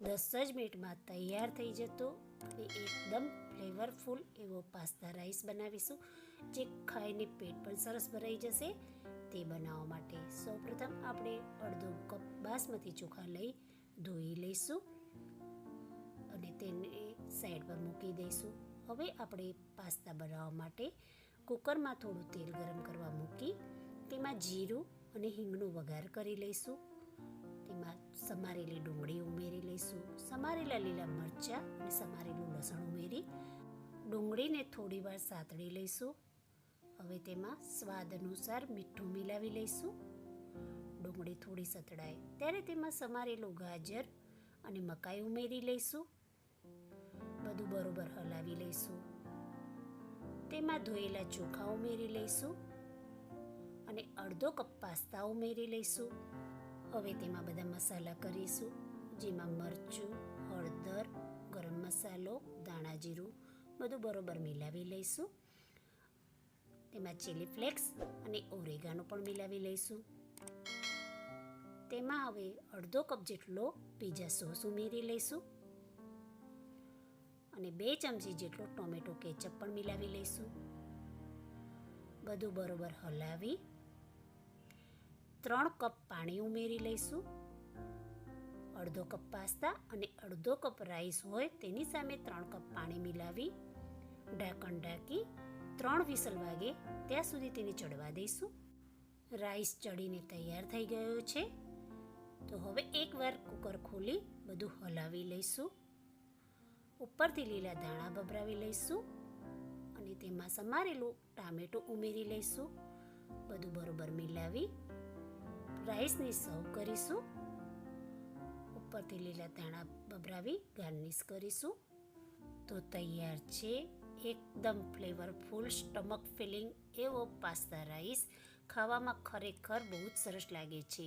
દસ જ મિનિટમાં તૈયાર થઈ જતો અને એકદમ ફ્લેવરફુલ એવો પાસ્તા રાઈસ બનાવીશું. જે ખાઈને પેટ પણ સરસ ભરાઈ જશે. તે બનાવવા માટે સૌપ્રથમ આપણે અડધો કપ બાસમતી ચોખા લઈ ધોઈ લઈશું અને તેને સાઈડ પર મૂકી દઈશું. હવે આપણે પાસ્તા બનાવવા માટે કુકરમાં થોડું તેલ ગરમ કરવા મૂકી તેમાં જીરું અને હિંગનો વઘાર કરી લઈશું. તેમાં લઈશું સમારેલા લીલા મરચાં અને સમારેલું લસણ ઉમેરી, ડુંગળીને થોડી વાર સાતળી લઈશું. હવે તેમાં સ્વાદ અનુસાર મીઠું મિલાવી લઈશું. ડુંગળી થોડી સતળાય ત્યારે તેમાં સમારેલું ગાજર અને મકાઈ ઉમેરી લઈશું. બધું બરોબર હલાવી લઈશું. તેમાં ધોયેલા ચોખા ઉમેરી લઈશું અને અડધો કપ પાસ્તા ઉમેરી લઈશું. હવે તેમાં બધા મસાલા કરીશું. જેમાં મરચું, હળદર, ગરમ મસાલો દાણા જીરું, બધું બરોબર મિલાવી લઈશું. તેમાં ચીલી ફ્લેક્સ અને ઓરેગાનો પણ મિલાવી લઈશું. તેમાં હવે અડધો કપ જેટલો પીઝા સોસ ઉમેરી લઈશું. અને બે ચમચી જેટલો ટોમેટો કેચઅપ પણ મિલાવી લઈશું. બધું બરોબર હલાવી ત્રણ કપ પાણી ઉમેરી લઈશું. અડધો કપ પાસ્તા અને અડધો કપ રાઈસ હોય તેની સામે ત્રણ કપ પાણી મિલાવી, ઢાંકણ ઢાંકી, ત્રણ વિસલ વાગે ત્યાં સુધી તેને ચડવા દઈશું. રાઈસ ચડીને તૈયાર થઈ ગયો છે. તો હવે એકવાર કુકર ખોલી બધું હલાવી લઈશું. ઉપરથી લીલા દાણા ભભરાવી લઈશું અને તેમાં સમારેલું ટામેટું ઉમેરી લઈશું. બધું બરોબર મિલાવી રાઈસને સર્વ કરીશું. ઉપરથી લીલા ધાણા બબરાવી ગાર્નિશ કરીશું. તો તૈયાર છે. એકદમ ફ્લેવરફુલ, સ્ટમક ફિલિંગ એવો પાસ્તા રાઈસ. ખાવામાં ખરેખર બહુ જ સરસ લાગે છે.